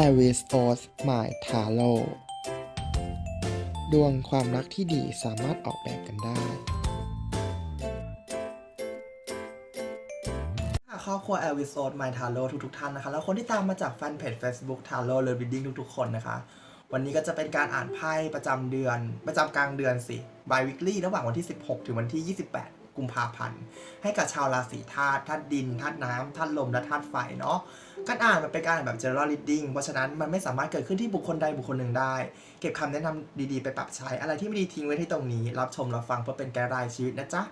a r i s o s My Taro ดวงความรักที่ดีสามารถออกแบบกันได้ครอบครัว e l v i s o d My Taro ทุกๆท่านนะคะ แล้วคนที่ตามมาจากแฟนเพจ Facebook Taro l e r e a d i n g ทุกๆ คนนะคะ วันนี้ก็จะเป็นการอ่านไพ่ประจำเดือน ประจำกลางเดือนสิ by weekly ระหว่างวันที่ 16 ถึงวันที่ 28 กุมภาพันธ์ ให้กับชาวราศีธาตุธาตุดินธาตุน้ำธาตุลมและธาตุไฟเนาะการอ่านมันเป็นการอ่านแบบ general reading เพราะฉะนั้นมันไม่สามารถเกิดขึ้นที่บุคคลใดบุคคลหนึ่งได้ เก็บคำแนะนำดีๆไปปรับใช้อะไรที่ไม่ดีทิ้งไว้ที่ตรงนี้ รับชมรับฟังเพื่อเป็นแกรายชีวิตนะจ๊ะ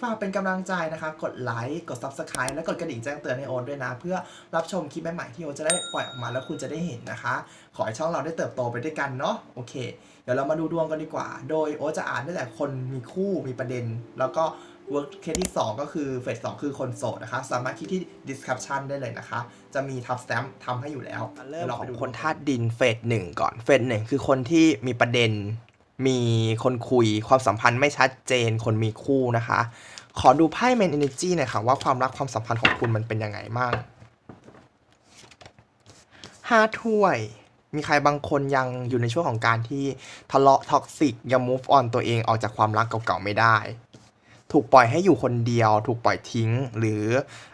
ฝากเป็นกำลังใจนะคะ กดไลค์ กด Subscribe และกดกระดิ่งแจ้งเตือนให้โอนด้วยนะ เพื่อรับชมคลิปใหม่ๆที่โอนจะได้ปล่อยออกมาแล้วคุณจะได้เห็นนะคะ ขอให้ช่องเราได้เติบโตไปด้วยกันเนาะโอเค เดี๋ยวเรามาดูดวงกันดีกว่า โดยโอจะอ่านได้แต่คนมีคู่มีประเด็น แล้วก็ work case ที่ 2 ก็คือเฟส2คือคนโสดนะคะ สามารถคลิกที่ description ได้เลยนะคะ จะมีทับสแตมป์ทำให้อยู่แล้วเริ่มเราไปดูคนธาตุดินเฟสหนึ่งก่อนเฟสหนึ่งคือคนที่มีประเด็น มีคนคุยความสัมพันธ์ไม่ชัดเจนคนมีคู่นะคะ ขอดูไพ่ main energy หน่อยค่ะว่าความรักความสัมพันธ์ของคุณมันเป็นยังไงบ้างห้าถ้วยมีใครบางคนยังอยู่ในช่วงของการที่ทะเลาะท็อกซิกยัง move on ตัวเองออกจากความรักเก่าๆไม่ได้ ถูกปล่อยให้อยู่คนเดียว ถูกปล่อยทิ้ง หรือ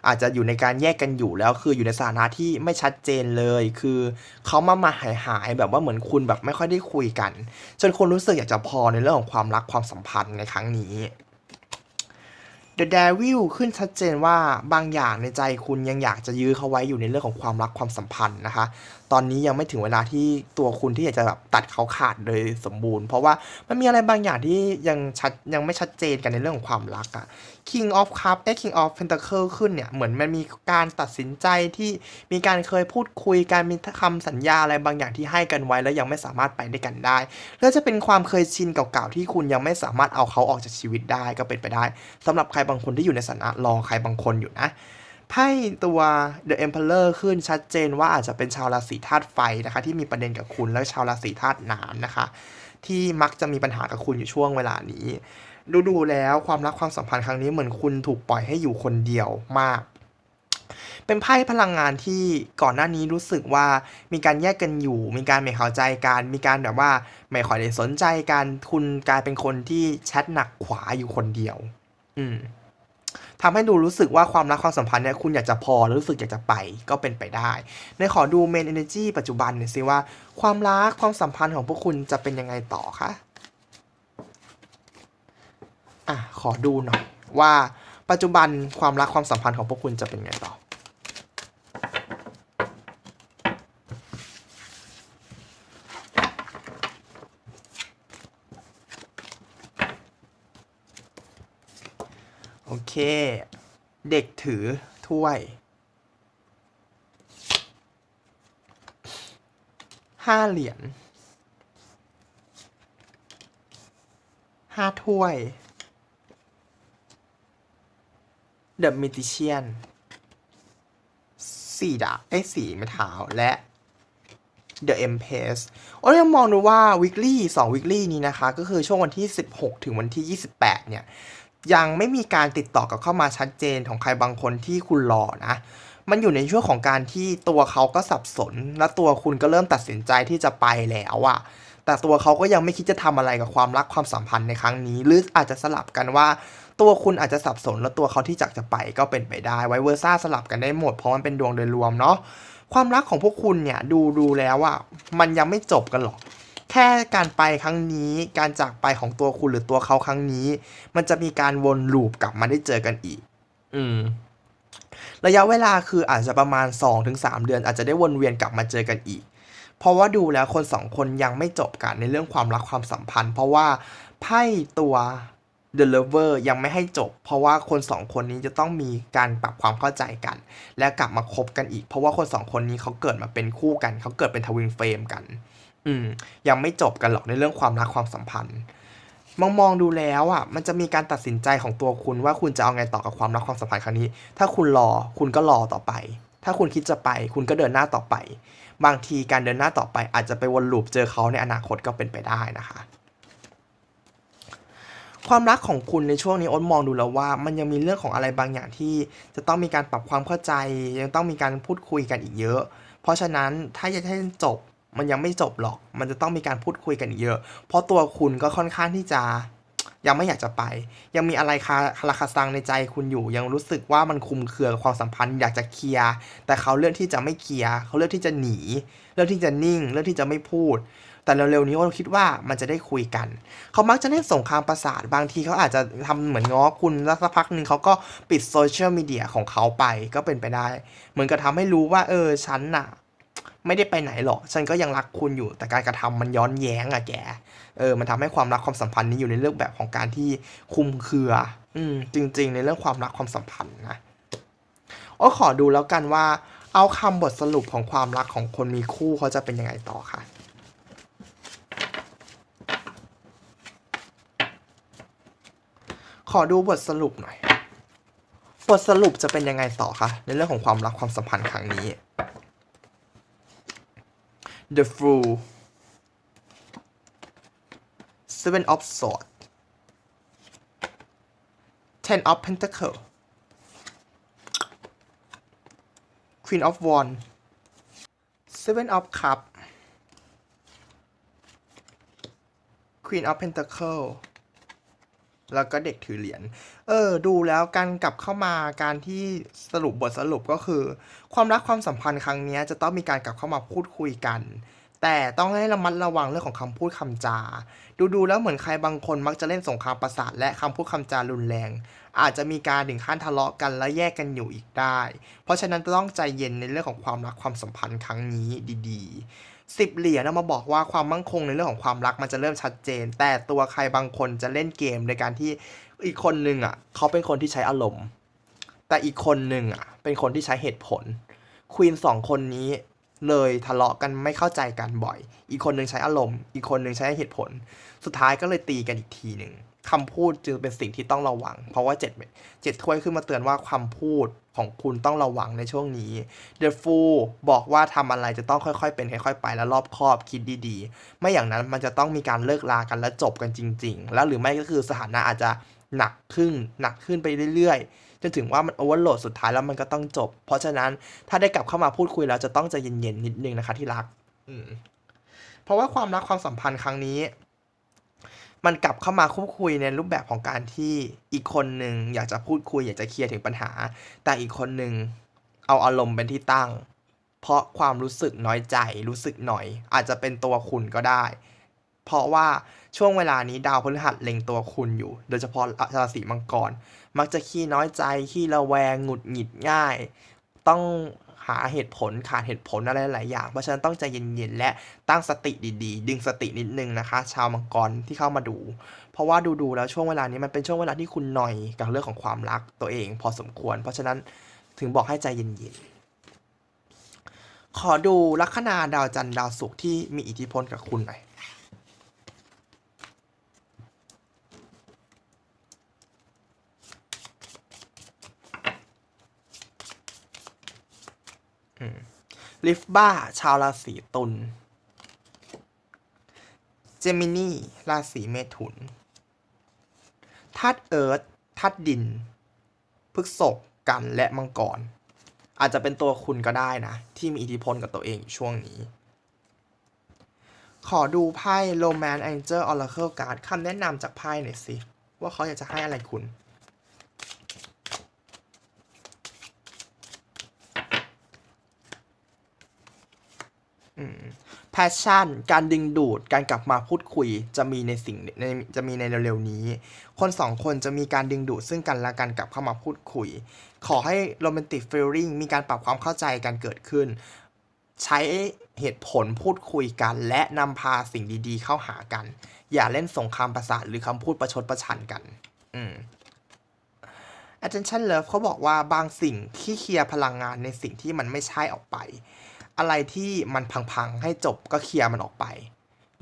อาจจะอยู่ในการแยกกันอยู่แล้ว คืออยู่ในสถานะที่ไม่ชัดเจนเลย คือเขามามาหายหายๆแบบว่าเหมือนคุณแบบไม่ค่อยได้คุยกัน จนคุณรู้สึกอยากจะพอในเรื่องของความรักความสัมพันธ์ในครั้งนี้ The Devil ขึ้นชัดเจนว่าบางอย่างในใจคุณยังอยากจะยื้อเขาไว้อยู่ในเรื่องของความรักความสัมพันธ์นะคะ ตอนนี้ยังไม่ถึงเวลาที่ตัวคุณที่อยากจะแบบตัดเขาขาดโดยสมบูรณ์ เพราะว่ามันมีอะไรบางอย่างที่ยังชัดยังไม่ชัดเจนกันในเรื่องของความรักอะ King of Cup เอ้ King of Pentacle ขึ้นเนี่ยเหมือนมันมีการตัดสินใจที่มีการเคยพูดคุยการมีคำสัญญาอะไรบางอย่างที่ให้กันไว้แล้วยังไม่สามารถไปด้วยกันได้แล้วจะเป็นความเคยชินเก่าๆที่คุณยังไม่สามารถเอาเขาออกจากชีวิตได้ก็เป็นไปได้สำหรับใครบางคนที่อยู่ในสถานะรอใครบางคนอยู่นะ ไพ่ตัว The Emperor ขึ้นชัดเจนว่าอาจจะเป็นชาวราศีธาตุไฟนะคะ ที่มีประเด็นกับคุณแล้วชาวราศีธาตุน้ำนะคะ ที่มักจะมีปัญหากับคุณอยู่ช่วงเวลานี้ ดูดูๆแล้วความรักความสัมพันธ์ครั้งนี้เหมือนคุณถูกปล่อยให้อยู่คนเดียวมาก เป็นไพ่พลังงานที่ก่อนหน้านี้รู้สึกว่ามีการแยกกันอยู่ มีการไม่เข้าใจกันมีการแบบว่าไม่ค่อยได้สนใจกันคุณกลายเป็นคนที่แชทหนักขวาอยู่คนเดียว อืม ทำให้ดูรู้สึกว่าความรักความสัมพันธ์เนี่ยคุณอยากจะพอหรือรู้สึกอยากจะไปก็เป็นไปได้ ในขอดูเมนเอเนจีปัจจุบันหน่อยสิว่า ความรักความสัมพันธ์ของพวกคุณจะเป็นยังไงต่อคะอะขอดูหน่อยว่าปัจจุบันความรักความสัมพันธ์ของพวกคุณจะเป็นไงต่อ เค เด็กถือถ้วย ห้าเหรียญ ห้าถ้วย The Magician สี่ดาบไอ้สี่ไม้เท้าและ The Empress โอ้ยยังมองดูว่า weekly 2 weekly นี้นะคะ ก็คือช่วงวันที่ 16 ถึงวันที่ 28 เนี่ย ยังไม่มีการติดต่อกับเข้ามาชัดเจนของใครบางคนที่คุณรอนะมันอยู่ในช่วงของการที่ตัวเขาก็สับสน และตัวคุณก็เริ่มตัดสินใจที่จะไปแล้วอะแต่ตัวเขาก็ยังไม่คิดจะทำอะไรกับความรักความสัมพันธ์ในครั้งนี้ หรืออาจจะสลับกันว่า ตัวคุณอาจจะสับสน แล้วตัวเขาที่จักจะไปก็เป็นไปได้ ไวเวอร์ซ่าสลับกันได้หมดเพราะมันเป็นดวงโดยรวมเนาะความรักของพวกคุณเนี่ยดูดูแล้วอะมันยังไม่จบกันหรอก แค่การไปครั้งนี้ การจากไปของตัวคุณหรือตัวเขาครั้งนี้ มันจะมีการวนลูปกลับมาได้เจอกันอีก อืม ระยะเวลาคืออาจจะประมาณ 2-3 เดือน อาจจะได้วนเวียนกลับมาเจอกันอีก เพราะว่าดูแล้วคนสองคนยังไม่จบกันในเรื่องความรักความสัมพันธ์ เพราะว่าไพ่ตัว The Lover ยังไม่ให้จบ เพราะว่าคนสองคนนี้จะต้องมีการปรับความเข้าใจกัน และกลับมาคบกันอีก เพราะว่าคนสองคนนี้เขาเกิดมาเป็นคู่กัน เขาเกิดเป็นทวินเฟรมกัน อืมยังไม่จบกันหรอกในเรื่องความรักความสัมพันธ์ มองมองดูแล้วอะ มันจะมีการตัดสินใจของตัวคุณว่าคุณจะเอาไงต่อกับความรักความสัมพันธ์ครั้งนี้ ถ้าคุณรอคุณก็รอต่อไป ถ้าคุณคิดจะไป คุณก็เดินหน้าต่อไป บางทีการเดินหน้าต่อไป อาจจะไปวนลูปเจอเขาในอนาคตก็เป็นไปได้นะคะ ความรักของคุณในช่วงนี้อ้นมองดูแล้วว่า มันยังมีเรื่องของอะไรบางอย่างที่จะต้องมีการปรับความเข้าใจ ยังต้องมีการพูดคุยกันอีกเยอะ เพราะฉะนั้นถ้าจะให้จบ มันยังไม่จบหรอก มันจะต้องมีการพูดคุยกันเยอะ เพราะตัวคุณก็ค่อนข้างที่จะยังไม่อยากจะไป ยังมีอะไรคาคาราคาซังในใจคุณอยู่ ยังรู้สึกว่ามันคุมเครือกับความสัมพันธ์อยากจะเคลียร์แต่เขาเลือกที่จะไม่เคลียร์เขาเลือกที่จะหนี เลือกที่จะนิ่ง เลือกที่จะไม่พูด แต่เร็วๆนี้เราคิดว่ามันจะได้คุยกัน เขามักจะเล่นสงครามประสาทบางทีเขาอาจจะทำเหมือนง้อคุณแล้วสักพักหนึ่งเขาก็ปิดโซเชียลมีเดียของเขาไปก็เป็นไปได้ เหมือนกับทำให้รู้ว่าเออฉันน่ะ ไม่ได้ไปไหนหรอก ฉันก็ยังรักคุณอยู่ แต่การกระทำมันย้อนแย้งอะแก เออ มันทำให้ความรักความสัมพันธ์นี้อยู่ในเรื่องแบบของการที่คุมเครือ อืม จริง ๆ ในเรื่องความรักความสัมพันธ์นะโอ้ขอดูแล้วกันว่า เอาคำบทสรุปของความรักของคนมีคู่เขาจะเป็นยังไงต่อค่ะขอดูบทสรุปหน่อย บทสรุปจะเป็นยังไงต่อคะในเรื่องของความรักความสัมพันธ์ครั้งนี้ The Fool Seven of Swords Ten of Pentacles Queen of Wands Seven of Cups Queen of Pentacles แล้วก็เด็กถือเหรียญ เออ ดูแล้วการกลับเข้ามาการที่สรุปบทสรุปก็คือ ความรักความสัมพันธ์ครั้งนี้จะต้องมีการกลับเข้ามาพูดคุยกัน แต่ต้องให้ระมัดระวังเรื่องของคำพูดคำจา ดูดูแล้วเหมือนใครบางคนมักจะเล่นสงครามประสาทและคำพูดคำจารุนแรง อาจจะมีการถึงขั้นทะเลาะกันและแยกกันอยู่อีกได้ เพราะฉะนั้นต้องใจเย็นในเรื่องของความรักความสัมพันธ์ครั้งนี้ดีๆ สิบเหรียญเอามาบอกว่าความมั่งคงในเรื่องของความรักมันจะเริ่มชัดเจน แต่ตัวใครบางคนจะเล่นเกมในการที่อีกคนหนึ่งอะเขาเป็นคนที่ใช้อารมณ์ แต่อีกคนหนึ่งอะเป็นคนที่ใช้เหตุผลควีนสองคนนี้เลยทะเลาะกันไม่เข้าใจกันบ่อย อีกคนหนึ่งใช้อารมณ์ อีกคนหนึ่งใช้เหตุผล สุดท้ายก็เลยตีกันอีกทีหนึ่งคำพูดจึงเป็นสิ่งที่ต้องระวัง เพราะว่าเจ็ดเจ็ดถ้วยขึ้นมาเตือนว่าคำพูดของคุณต้องระวังในช่วงนี้ The Fool บอกว่าทำอะไรจะต้องค่อยๆ เป็นค่อยๆไปและรอบคอบคิดดีๆ ไม่อย่างนั้นมันจะต้องมีการเลิกลากันและจบกันจริง ๆ แล้วหรือไม่ก็คือสถานะอาจจะหนักขึ้นหนักขึ้นไปเรื่อยๆจนถึงว่ามันโอเวอร์โหลดสุดท้ายแล้วมันก็ต้องจบ เพราะฉะนั้นถ้าได้กลับเข้ามาพูดคุยแล้วจะต้องใจเย็นๆนิดนึงนะคะที่รัก อืมเพราะว่าความรักความสัมพันธ์ครั้งนี้ มันกลับเข้ามาคุยคุยในรูปแบบของการที่อีกคนหนึ่งอยากจะพูดคุย อยากจะเคลียร์ถึงปัญหา แต่อีกคนหนึ่งเอาอารมณ์เป็นที่ตั้ง เพราะความรู้สึกน้อยใจรู้สึกหน่อย อาจจะเป็นตัวคุณก็ได้ เพราะว่าช่วงเวลานี้ดาวพฤหัสเล็งตัวคุณอยู่ โดยเฉพาะราศีมังกร มักจะขี้น้อยใจขี้ระแวงหงุดหงิดง่าย ต้องาเหตุผลขาดเหตุผลอะไรหลายอย่าง เพราะฉะนั้นต้องใจเย็นๆและตั้งสติดีๆ ดึงสตินิดนึงนะคะ ชาวมังกรที่เข้ามาดู เพราะว่าดูๆแล้วช่วงเวลานี้มันเป็นช่วงเวลาที่คุณหน่อยกับเรื่องของความรักตัวเอง พอสมควร เพราะฉะนั้นถึงบอกให้ใจเย็นๆขอดูลัคนาดาวจันทร์ดาวศุกร์ที่มีอิทธิพลกับคุณหน่อย ลิฟบ้า ชาวราศีตุล เจมินี ราศีเมถุนธาตุเอิร์ธธาตุดิน พฤกษภกันและมังกร อาจจะเป็นตัวคุณก็ได้นะ ที่มีอิทธิพลกับตัวเองช่วงนี้ ขอดูไพ่ Romance Angel Oracle Card คำแนะนำจากไพ่หน่อยสิ ว่าเขาอยากจะให้อะไรคุณ แพชชั่น การดึงดูด การกลับมาพูดคุย จะมีในสิ่งในจะมีในเร็วๆนี้ คนสองคนจะมีการดึงดูดซึ่งกันและกันกลับเข้ามาพูดคุย ขอให้โรแมนติกฟีลลิ่งมีการปรับความเข้าใจกันเกิดขึ้น ใช้เหตุผลพูดคุยกัน และนำพาสิ่งดีๆ เข้าหากัน อย่าเล่นสงครามประสาทหรือคำพูดประชดประชันกัน อืม attention love เขาบอกว่าบางสิ่งที่เคลียร์พลังงานในสิ่งที่มันไม่ใช่ออกไป อะไรที่มันพังๆให้จบก็เคลียร์มันออกไป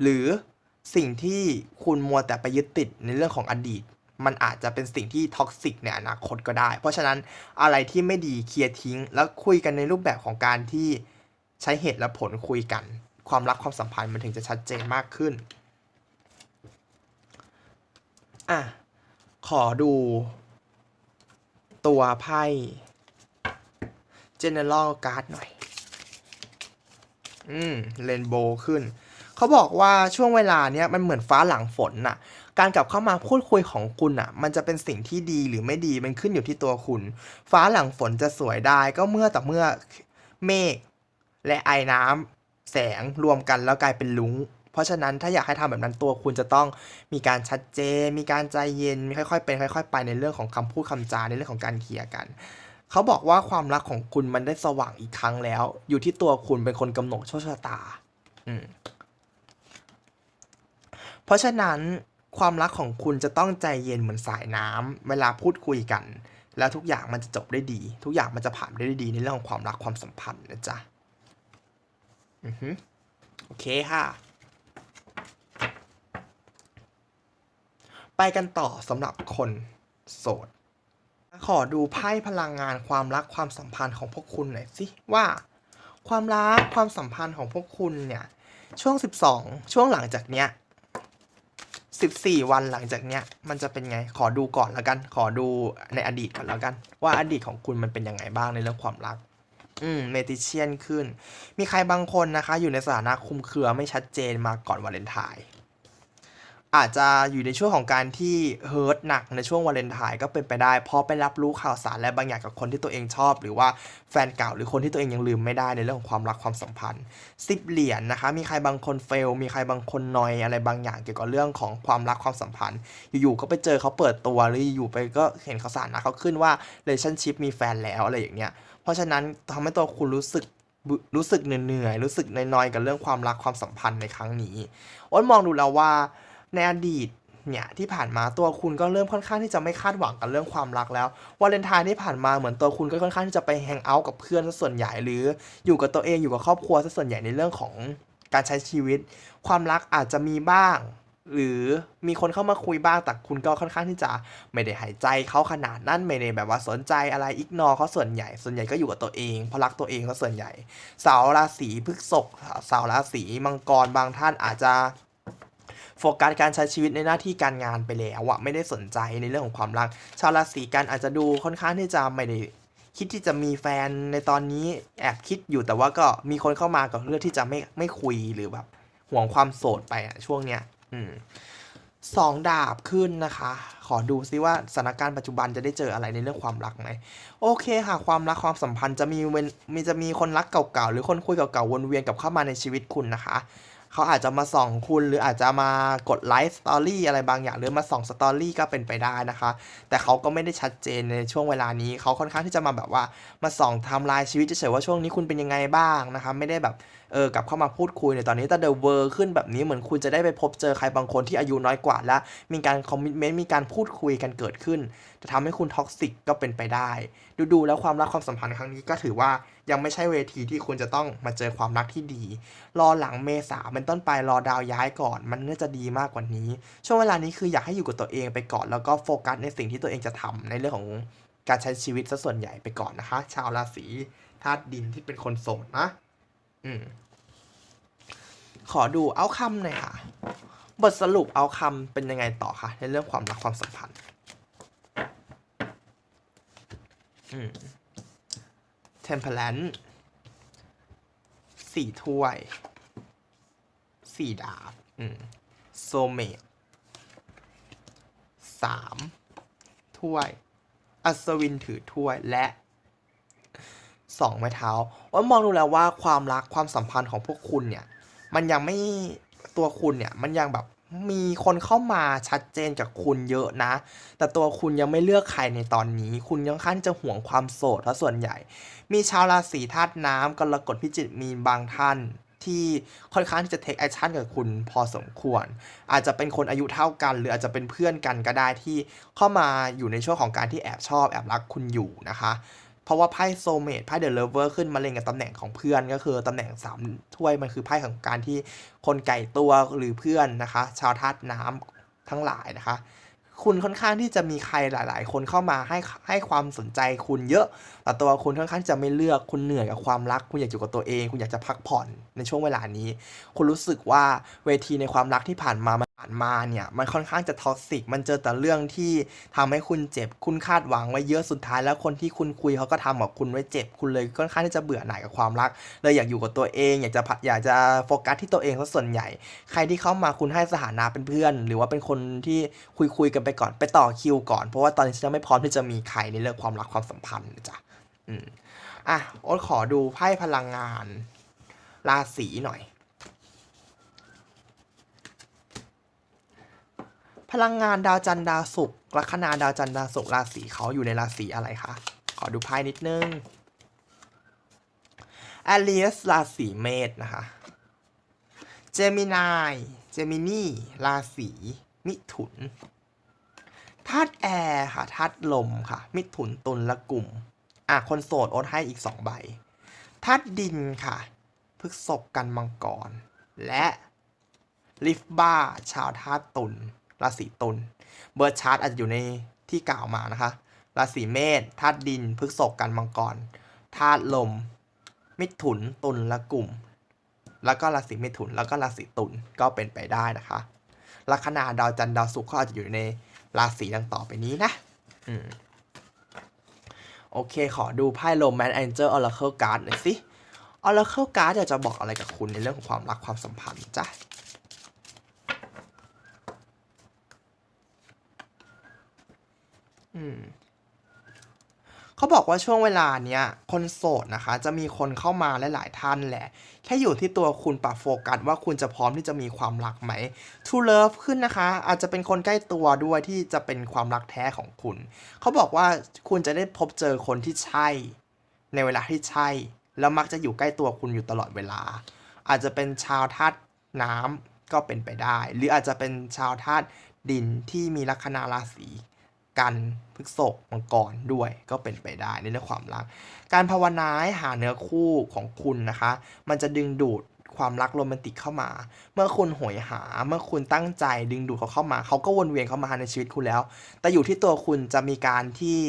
หรือสิ่งที่คุณมัวแต่ไปยึดติดในเรื่องของอดีต มันอาจจะเป็นสิ่งที่ท็อกซิกในอนาคตก็ได้ เพราะฉะนั้นอะไรที่ไม่ดีเคลียร์ทิ้ง แล้วคุยกันในรูปแบบของการที่ใช้เหตุและผลคุยกัน ความรักความสัมพันธ์มันถึงจะชัดเจนมากขึ้นอะขอดู ตัวไพ่ General Card หน่อย อืมเรนโบว์ขึ้น เขาบอกว่าช่วงเวลาเนี้ยมันเหมือนฟ้าหลังฝนน่ะ การกลับเข้ามาพูดคุยของคุณน่ะ มันจะเป็นสิ่งที่ดีหรือไม่ดีมันขึ้นอยู่ที่ตัวคุณ ฟ้าหลังฝนจะสวยได้ก็เมื่อแต่เมื่อเมฆและไอน้ำแสงรวมกันแล้วกลายเป็นลุงเพราะฉะนั้นถ้าอยากให้ทำแบบนั้นตัวคุณจะต้องมีการชัดเจน มีการใจเย็นมีค่อยๆเป็นค่อย ๆ ไปในเรื่องของคำพูดคำจาในเรื่องของการเคลียร์กัน เขาบอกว่าความรักของคุณมันได้สว่างอีกครั้งแล้ว อยู่ที่ตัวคุณเป็นคนกำหนดโชคชะตา อืม เพราะฉะนั้นความรักของคุณจะต้องใจเย็นเหมือนสายน้ำเวลาพูดคุยกัน แล้วทุกอย่างมันจะจบได้ดี ทุกอย่างมันจะผ่านได้ดีในเรื่องของความรักความสัมพันธ์นะจ๊ะอือฮึโอเคค่ะ ไปกันต่อสำหรับคนโสด ขอดูไพ่พลังงานความรักความสัมพันธ์ของพวกคุณหน่อยสิว่า ความรักความสัมพันธ์ของพวกคุณเนี่ยช่วง 12 ช่วงหลังจากเนี้ย14 วันหลังจากเนี้ยมันจะเป็นไงขอดูก่อนแล้วกัน ขอดูในอดีตก่อนแล้วกัน ว่าอดีตของคุณมันเป็นยังไงบ้างในเรื่องความรัก อืมเมติเชียนขึ้น มีใครบางคนนะคะ อยู่ในสถานะคุมเครือไม่ชัดเจนมาก่อนวาเลนไทน์ อาจจะอยู่ในช่วงของการที่เฮิร์ตหนักในช่วงวาเลนไทน์ก็เป็นไปได้ เพราะไปรับรู้ข่าวสารและบางอย่างกับคนที่ตัวเองชอบ หรือว่าแฟนเก่าหรือคนที่ตัวเองยังลืมไม่ได้ในเรื่องของความรักความสัมพันธ์สิบเหรียญนะคะ มีใครบางคนเฟล มีใครบางคนนอยอะไรบางอย่างเกี่ยวกับเรื่องของความรักความสัมพันธ์ อยู่ๆก็ไปเจอเขาเปิดตัวหรืออยู่ไปก็เห็นเขาวสารนะเขาขึ้นว่า relationship มีแฟนแล้วอะไรอย่างเงี้ย เพราะฉะนั้นทำให้ตัวคุณรู้สึกรู้สึกเหนื่อยๆรู้สึกนอยๆกับเรื่องความรักความสัมพันธ์ในครั้งนี้อ้นมองดูแล้วว่า ในอดีตเนี่ยที่ผ่านมาตัวคุณก็เริ่มค่อนข้างที่จะไม่คาดหวังกับเรื่องความรักแล้ววาเลนไทน์ที่ผ่านมาเหมือนตัวคุณก็ค่อนข้างที่จะไปแฮงเอาท์กับเพื่อนซะส่วนใหญ่หรืออยู่กับตัวเองอยู่กับครอบครัวซะส่วนใหญ่ในเรื่องของการใช้ชีวิต ความรักอาจจะมีบ้าง หรือมีคนเข้ามาคุยบ้างแต่คุณก็ค่อนข้างที่จะไม่ได้หายใจเขาขนาดนั้นไม่ได้แบบว่าสนใจอะไรอิกนอเขาส่วนใหญ่ ส่วนใหญ่ก็อยู่กับตัวเองเพราะรักตัวเองเขาส่วนใหญ่สาวราศีพฤษภสาวราศีมังกรบางท่านอาจจะ โฟกัสการใช้ชีวิตในหน้าที่การงานไปแล้วอะไม่ได้สนใจในเรื่องของความรัก ชาวราศีกันอาจจะดูค่อนข้างที่จะไม่ได้คิดที่จะมีแฟนในตอนนี้แอบคิดอยู่แต่ว่าก็มีคนเข้ามากับเรื่องที่จะไม่ไม่คุยหรือแบบห่วงความโสดไปอะช่วงเนี้ย อืมสองดาบขึ้นนะคะ ขอดูซิว่าสถานการณ์ปัจจุบันจะได้เจออะไรในเรื่องความรักไหม โอเคค่ะ ความรักความสัมพันธ์จะมีเวนมีจะมีคนรักเก่าๆ หรือคนคุยเก่าๆ วนเวียนกลับเข้ามาในชีวิตคุณนะคะ เขาอาจจะมาส่องคุณ หรืออาจจะมากดไลฟ์สตอรี่อะไรบางอย่าง หรือมาส่องสตอรี่ก็เป็นไปได้นะคะ แต่เขาก็ไม่ได้ชัดเจนในช่วงเวลานี้เขาค่อนข้างที่จะมาแบบว่ามาส่องไทม์ไลน์ชีวิตเฉยๆว่าช่วงนี้คุณเป็นยังไงบ้างนะคะ ไม่ได้แบบเออกลับเข้ามาพูดคุยในตอนนี้แต่เดอะเวอร์ขึ้นแบบนี้เหมือนคุณจะได้ไปพบเจอใครบางคนที่อายุน้อยกว่าและมีการคอมมิชเมนต์มีการพูดคุยกันเกิดขึ้น จะทำให้คุณท็อกซิกก็เป็นไปได้ดูดูๆแล้วความรักความสัมพันธ์ครั้งนี้ก็ถือว่ายังไม่ใช่เวทีที่คุณจะต้องมาเจอความรักที่ดี รอหลังเมษาเป็นต้นไปรอดาวย้ายก่อน มันน่าจะดีมากกว่านี้ ช่วงเวลานี้คืออยากให้อยู่กับตัวเองไปก่อน แล้วก็โฟกัสในสิ่งที่ตัวเองจะทำในเรื่องของการใช้ชีวิตซะส่วนใหญ่ไปก่อนนะคะ ชาวราศีธาตุดินที่เป็นคนโสดนะ อืมขอดูเอาคำหน่อยค่ะ บทสรุปเอาคำเป็นยังไงต่อคะในเรื่องความรักความสัมพันธ์ อืม temperance สี่ถ้วย สี่ดาบ อืม soulmate สามถ้วย อัศวินถือถ้วยและ สองไม้เท้าว่ามองดูแล้วว่าความรักความสัมพันธ์ของพวกคุณเนี่ย มันยังไม่ตัวคุณเนี่ยมันยังแบบมีคนเข้ามาชัดเจนกับคุณเยอะนะ แต่ตัวคุณยังไม่เลือกใครในตอนนี้ คุณยังค่อนจะห่วงความโสดเพราะส่วนใหญ่ มีชาวราศีธาตุน้ำกรกฎพิจิกมีบางท่านที่ค่อนข้างที่จะเทคแอคชั่นกับคุณพอสมควร อาจจะเป็นคนอายุเท่ากัน หรืออาจจะเป็นเพื่อนกันก็ได้ที่เข้ามาอยู่ในช่วงของการที่แอบชอบแอบรักคุณอยู่นะคะ เพราะว่าไพ่โซเมตไพ่เดอะเลเวอร์ขึ้นมาเล่นกับตำแหน่งของเพื่อนก็คือตำแหน่งสามถ้วยมันคือไพ่ของการที่คนไก่ตัวหรือเพื่อนนะคะ ชาวธาตุน้ำทั้งหลายนะคะ คุณค่อนข้างที่จะมีใครหลาย ๆ คนเข้ามาให้ให้ความสนใจคุณเยอะ แต่ตัวคุณค่อนข้างจะไม่เลือกคุณเหนื่อยกับความรัก คุณอยากอยู่กับตัวเอง คุณอยากจะพักผ่อนในช่วงเวลานี้ คุณรู้สึกว่าเวทีในความรักที่ผ่านมามันผ่านมาเนี่ยมันค่อนข้างจะท็อกซิก มันเจอแต่เรื่องที่ทำให้คุณเจ็บ คุณคาดหวังไว้เยอะสุดท้าย แล้วคนที่คุณคุยเขาก็ทำกับคุณไว้เจ็บ คุณเลยค่อนข้างที่จะเบื่อหน่ายกับความรัก เลยอยากอยู่กับตัวเอง อยากจะพะอยากจะโฟกัสที่ตัวเองซะส่วนใหญ่ ใครที่เข้ามาคุณให้สถานะเป็นเพื่อน หรือว่าเป็นคนที่คุยคุยๆกันไปก่อน ไปต่อคิวก่อน เพราะว่าตอนนี้ฉันยังไม่พร้อมที่จะมีใครในเรื่องความรักความสัมพันธ์นะจ๊ะ อืมอะโอ๊ตขอดูไพ่พลังงาน ราศีหน่อย พลังงานดาวจันทร์ดาวศุกร์ลัคนาดาวจันทร์ดาวศุกร์ราศีเขาอยู่ในราศีอะไรคะขอดูไพ่นิดนึงแอเลีสราศีเมษนะคะ เจมินาย เจมินีราศีมิถุนธาตุแอร์ค่ะธาตุลมค่ะ มิถุนตุลและกลุ่ม อะคนโสดโอนให้อีกสองใบธาตุดินค่ะพฤกษบกันมังกร และลิฟบ้า ชาวธาตุตุลราศีตุลเบอร์ชาร์ตอาจจะอยู่ในที่กล่าวมานะคะราศีเมษธาตุดินพฤกษบกันมังกรธาตุลม มิถุนตุลและกลุ่ม แล้วก็ราศีมิถุนแล้วก็ราศีตุลก็เป็นไปได้นะคะลัคนาดาวจันทร์ดาวศุกร์ก็อาจจะอยู่ในราศีดังต่อไปนี้นะ อืม โอเค ขอดูไพ่โรแมนแอนเจอร์ออร์เคิลการ์ดหน่อยสิออร์เคิลการ์ดอยากจะบอกอะไรกับคุณในเรื่องของความรักความสัมพันธ์จ้ะอืม เขาบอกว่าช่วงเวลาเนี้ยคนโสดนะคะ จะมีคนเข้ามาหลายๆท่านแหละ แค่อยู่ที่ตัวคุณปรับโฟกัสว่าคุณจะพร้อมที่จะมีความรักไหม True Love ขึ้นนะคะ อาจจะเป็นคนใกล้ตัวด้วยที่จะเป็นความรักแท้ของคุณ เขาบอกว่าคุณจะได้พบเจอคนที่ใช่ ในเวลาที่ใช่ แล้วมักจะอยู่ใกล้ตัวคุณอยู่ตลอดเวลา อาจจะเป็นชาวธาตุน้ำก็เป็นไปได้ หรืออาจจะเป็นชาวธาตุดินที่มีลัคนาราศี กันพฤกษกมังกรด้วยก็เป็นไปได้ในเรื่องความรัก การภาวนาหาเนื้อคู่ของคุณนะคะ มันจะดึงดูดความรักโรแมนติกเข้ามา เมื่อคุณหวยหา เมื่อคุณตั้งใจดึงดูดเขาเข้ามา เขาก็วนเวียนเข้ามาในชีวิตคุณแล้ว แต่อยู่ที่ตัวคุณจะมีการที่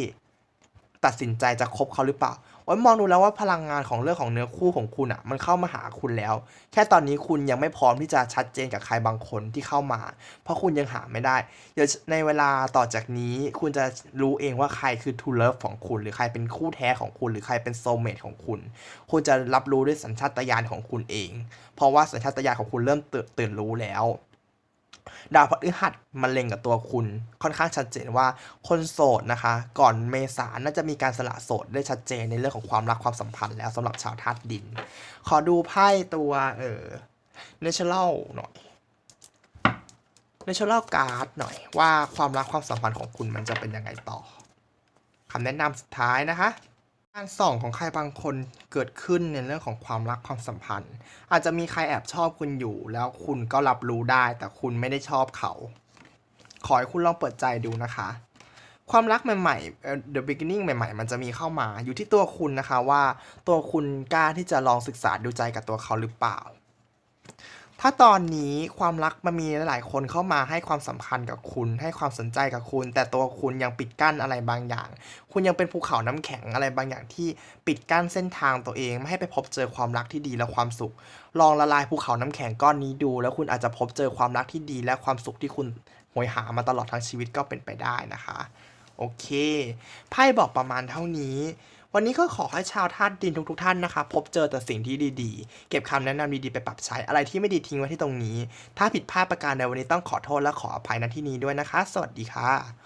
ตัดสินใจจะคบเขาหรือเปล่าโอ้ยมองดูแล้วว่าพลังงานของเรื่องของเนื้อคู่ของคุณอะ่ะ มันเข้ามาหาคุณแล้ว แค่ตอนนี้คุณยังไม่พร้อมที่จะชัดเจนกับใครบางคนที่เข้ามา เพราะคุณยังหาไม่ได้ เดี๋ยวในเวลาต่อจากนี้คุณจะรู้เองว่าใครคือ true love ของคุณ หรือใครเป็นคู่แท้ของคุณ หรือใครเป็น soulmate ของคุณ คุณจะรับรู้ด้วยสัญชาตญาณของคุณเอง เพราะว่าสัญชาตญาณของคุณเริ่มตื่นรู้แล้ว ดาวพฤหัสมันเล็งกับตัวคุณ ค่อนข้างชัดเจนว่าคนโสดนะคะ ก่อนเมษาน่าจะมีการสละโสดได้ชัดเจนในเรื่องของความรักความสัมพันธ์แล้วสำหรับชาวธาตุดิน ขอดูไพ่ตัวเออ natural หน่อย natural card หน่อยว่าความรักความสัมพันธ์ของคุณมันจะเป็นยังไงต่อคำแนะนำสุดท้ายนะคะ การส่องของใครบางคนเกิดขึ้นในเรื่องของความรักความสัมพันธ์ อาจจะมีใครแอบชอบคุณอยู่ แล้วคุณก็รับรู้ได้ แต่คุณไม่ได้ชอบเขา ขอให้คุณลองเปิดใจดูนะคะ ความรักใหม่ๆเอ่อ the beginning ใหม่ๆ มันจะมีเข้ามาอยู่ที่ตัวคุณนะคะว่า ตัวคุณกล้าที่จะลองศึกษาดูใจกับตัวเขาหรือเปล่า ถ้าตอนนี้ความรักมันมีหลายๆคนเข้ามาให้ความสำคัญกับคุณ ให้ความสนใจกับคุณ แต่ตัวคุณยังปิดกั้นอะไรบางอย่าง คุณยังเป็นภูเขาน้ำแข็งอะไรบางอย่างที่ปิดกั้นเส้นทางตัวเองไม่ให้ไปพบเจอความรักที่ดีและความสุข ลองละลายภูเขาน้ำแข็งก้อนนี้ดู แล้วคุณอาจจะพบเจอความรักที่ดีและความสุขที่คุณโหยหามาตลอดทั้งชีวิตก็เป็นไปได้นะคะ โอเคไพ่บอกประมาณเท่านี้ วันนี้ก็ขอให้ชาวธาตุดินทุกๆ ท่านนะคะ พบเจอแต่สิ่งที่ดีๆ เก็บคำแนะนำดีๆ ไปปรับใช้อะไรที่ไม่ดีทิ้งไว้ที่ตรงนี้ ถ้าผิดพลาดประการใดวันนี้ต้องขอโทษและขออภัยณที่นี้ด้วยนะคะ สวัสดีค่ะ